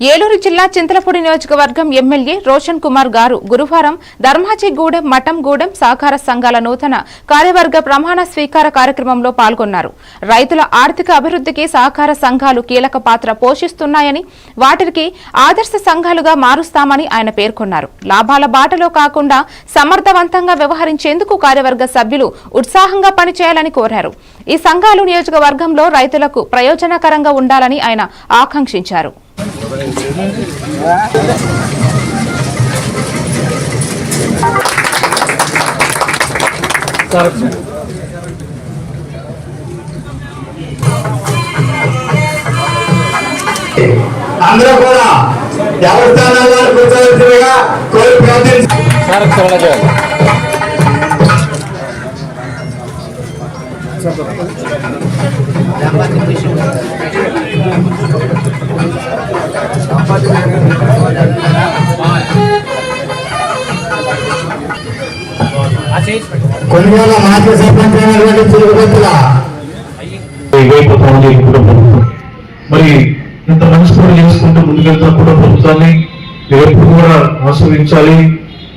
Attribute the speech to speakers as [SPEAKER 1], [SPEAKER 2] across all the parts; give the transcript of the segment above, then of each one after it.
[SPEAKER 1] ఏలూరు జిల్లా చింతలపూడి నియోజకవర్గం ఎమ్మెల్యే రోషన్ కుమార్ గారు గురువారం ధర్మాజిగూడెం మఠంగూడెం సహకార సంఘాల నూతన కార్యవర్గ ప్రమాణ స్వీకార కార్యక్రమంలో పాల్గొన్నారు. రైతుల ఆర్థిక అభివృద్ధికి సహకార సంఘాలు కీలక పాత్ర పోషిస్తున్నాయని వాటికి ఆదర్శ సంఘాలుగా మారుస్తామని ఆయన పేర్కొన్నారు. లాభాల బాటలో కాకుండా సమర్థవంతంగా వ్యవహరించేందుకు కార్యవర్గ సభ్యులు ఉత్సాహంగా పనిచేయాలని కోరారు. ఈ సంఘాలు నియోజకవర్గంలో రైతులకు ప్రయోజనకరంగా ఉండాలని ఆయన ఆకాంక్షించారు.
[SPEAKER 2] అందరూ కూడా దేవస్థానాల్లో కూర్చోవలసిందిగా కోరి ప్రార్థించి
[SPEAKER 3] సార్ త్వరగా చేయాలి
[SPEAKER 2] కొనుగోలు మాజీ సర్పంచ్ అయినటువంటి తిరుగుతుల
[SPEAKER 4] మరి ఇంత మనస్ఫూర్తి చేసుకుంటూ ముందుకెళ్తున్న కూడా ప్రభుత్వాన్ని రేపు కూడా ఆస్వాదించాలి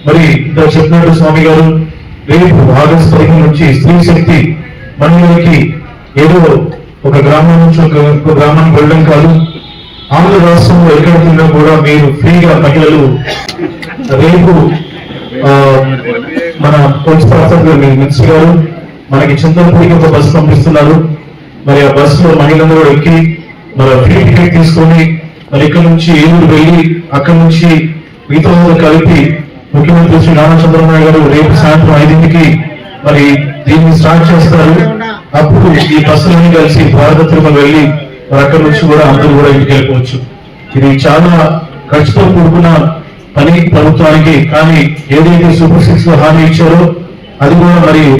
[SPEAKER 4] మరి ఇంత చెప్పినట్టు స్వామి గారు రేపు ఆగస్టు పదిహేను నుంచి స్త్రీ శక్తి మహిళలకి ఏదో ఒక గ్రామం నుంచి ఒక గ్రామానికి వెళ్ళడం కాదు. ఆంధ్ర రాష్ట్రంలో ఎక్కడ కూడా మీరు ఫ్రీగా మహిళలు రేపు మన పోలీస్ ప్రొఫెసర్ మీరు మినిస్టర్ గారు మనకి చింతలపూడికి ఒక బస్సు పంపిస్తున్నారు. మరి ఆ బస్సులో మహిళలందరూ కూడా ఎక్కి మరి ఫ్రీ టికెట్ తీసుకొని మరి ఇక్కడ నుంచి ఏలూరు వెళ్ళి అక్కడ నుంచి మిగతా కలిపి ముఖ్యమంత్రి శ్రీ నారా చంద్రబాబు గారు రేపు సాయంత్రం ఐదింటికి మరి దీన్ని స్టార్ట్ చేస్తారు. అప్పుడు ఈ బస్సులన్నీ కలిసి భారత తిరుమల వెళ్ళి అక్కడ నుంచి కూడా అందరూ కూడా ఇంటికి వెళ్ళిపోవచ్చు. ఇది చాలా ఖర్చుతో కూడుకున్న పని ప్రభుత్వానికి కానీ ఏదైతే సూపర్ సిక్స్లో హామీ ఇచ్చారో అది కూడా మరి